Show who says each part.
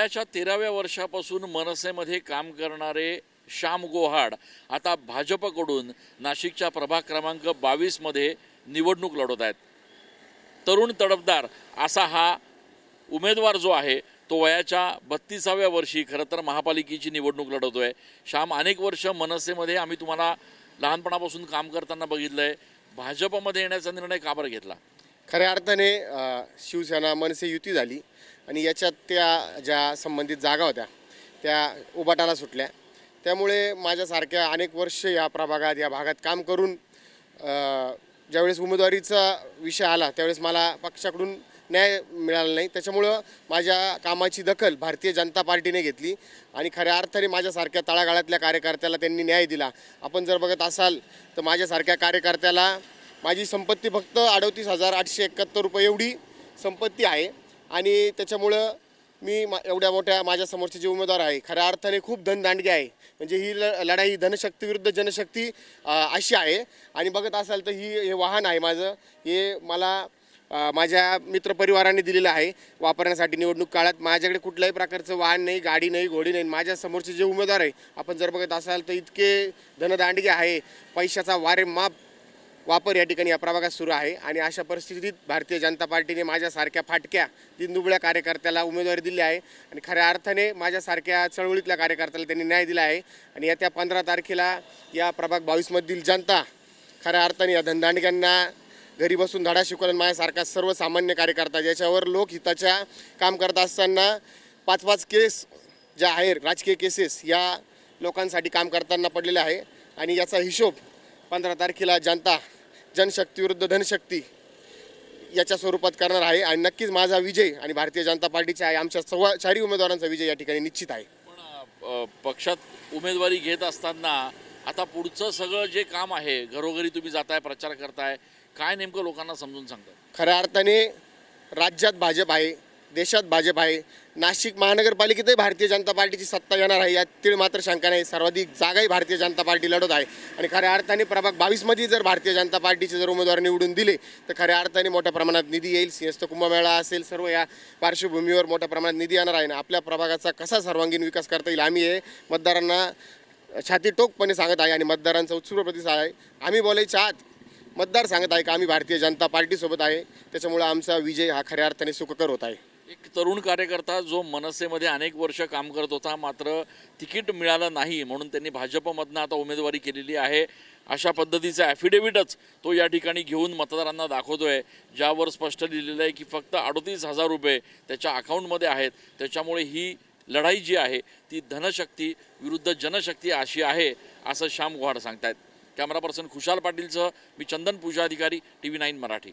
Speaker 1: वयाच्या तेराव्या वर्षापासून मनसेमध्ये काम करणारे श्याम गोहाड आता भाजपकडून नाशिकच्या प्रभाग क्रमांक बावीसमध्ये निवडणूक लढवत आहेत. तरुण तडफदार असा हा उमेदवार जो आहे तो वयाच्या बत्तीसाव्या वर्षी खरं तर महापालिकेची निवडणूक लढवतोय. श्याम अनेक वर्ष मनसेमध्ये आम्ही तुम्हाला लहानपणापासून काम करताना बघितलं आहे भाजपमध्ये येण्याचा निर्णय का बरं घेतला?
Speaker 2: खऱ्या अर्थाने शिवसेना मनसे युती झाली आणि याच्यात त्या ज्या संबंधित जागा होत्या त्या उबाटाला सुटल्या. त्यामुळे माझ्यासारख्या अनेक वर्ष या प्रभागात या भागात काम करून ज्यावेळेस उमेदवारीचा विषय आला त्यावेळेस मला पक्षाकडून न्याय मिळाला नाही. त्याच्यामुळं माझ्या कामाची दखल भारतीय जनता पार्टीने घेतली आणि खऱ्या अर्थाने माझ्यासारख्या तळागाळातल्या कार्यकर्त्याला त्यांनी न्याय दिला. आपण जर बघत असाल तर माझ्यासारख्या कार्यकर्त्याला माझी संपत्ती फक्त अडतीस हजार आठशे एकाहत्तर रुपये एवढी संपत्ती आहे. आणि त्याच्यामुळं मी मा एवढ्या मोठ्या माझ्यासमोरचे जे उमेदवार आहे खऱ्या अर्थाने खूप धनदांडगी आहे. म्हणजे ही ल लढाई धनशक्तीविरुद्ध जनशक्ती अशी आहे. आणि बघत असाल तर ही हे वाहन आहे माझं. हे मला माझ्या मित्रपरिवाराने दिलेलं आहे वापरण्यासाठी निवडणूक काळात. माझ्याकडे कुठल्याही प्रकारचं वाहन नाही गाडी नाही घोडी नाही. माझ्या समोरचे जे उमेदवार आहे आपण जर बघत असाल तर इतके धनदांडगे आहे. पैशाचा वारेमाप वापर या ठिकाणी या प्रभागात सुरू आहे. आणि अशा परिस्थितीत भारतीय जनता पार्टीने माझ्यासारख्या फाटक्या दिनदुबळ्या कार्यकर्त्याला उमेदवारी दिली आहे. आणि खऱ्या अर्थाने माझ्यासारख्या चळवळीतल्या कार्यकर्त्याला त्यांनी न्याय दिला आहे. आणि येत्या पंधरा तारखेला या प्रभाग बावीसमधील जनता खऱ्या अर्थाने या धनदांडग्यांना घरी बसून धडा शिकवला माझ्यासारखा सर्वसामान्य कार्यकर्ता ज्याच्यावर लोकहिताच्या काम करत असताना पाच पाच केस ज्या आहे राजकीय केसेस या लोकांसाठी काम करताना पडलेल्या आहे. आणि याचा हिशोब पंधरा तारखेला जनता जनशक्ती विरुद्ध धनशक्ती याच्या स्वरूपात करणार आहे आणि नक्कीच माझा विजय आणि भारतीय जनता पार्टीचा आहे आमच्या सव्वा चारही उमेदवारांचा विजय या ठिकाणी निश्चित आहे.
Speaker 1: पण पक्षात उमेदवारी घेत असताना आता पुढचं सगळं जे काम आहे घरोघरी तुम्ही जाताय प्रचार करताय काय नेमकं लोकांना समजून सांगताय
Speaker 2: खऱ्या अर्थाने राज्यात भाजप आहे देशात भाजप आहे. नाशिक महानगरपालिकेतही भारतीय जनता पार्टीची सत्ता येणार आहे. यात तीळ मात्र शंका नाही. सर्वाधिक जागाही भारतीय जनता पार्टी लढत आहे. आणि खऱ्या अर्थाने प्रभाग बावीसमध्ये जर भारतीय जनता पार्टीचे जर उमेदवार निवडून दिले तर खऱ्या अर्थाने मोठ्या प्रमाणात निधी येईल. सिंहस्थ कुंभमेळा असेल सर्व या पार्श्वभूमीवर मोठ्या प्रमाणात निधी येणार आहे. आणि आपल्या प्रभागाचा कसा सर्वांगीण विकास करता येईल आम्ही हे मतदारांना छाती टोकपणे सांगत आहे. आणि मतदारांचा उत्सुक प्रतिसाद आहे. आम्ही बोलायच्या आत मतदार सांगत आहे का आम्ही भारतीय जनता पार्टीसोबत आहे. त्याच्यामुळं आमचा विजय हा खऱ्या अर्थाने सुखकर होत आहे.
Speaker 1: एक तरुण कार्यकर्ता जो मनसेमध्ये अनेक वर्ष काम करत होता मात्र तिकीट मिळालं नाही म्हणून त्यांनी भाजपमधनं आता उमेदवारी केलेली आहे. अशा पद्धतीचं ॲफिडेव्हिटच तो या ठिकाणी घेऊन मतदारांना दाखवतोय ज्यावर स्पष्ट लिहिलेलं आहे की फक्त अडतीस हजार रुपये त्याच्या अकाउंटमध्ये आहेत. त्याच्यामुळे ही लढाई जी आहे ती धनशक्ती विरुद्ध जनशक्ती अशी आहे असं श्याम गुहाड सांगतायत. कॅमेरा पर्सन खुशाल पाटीलसह मी चंदन पूजा अधिकारी टी व्ही नाईन मराठी.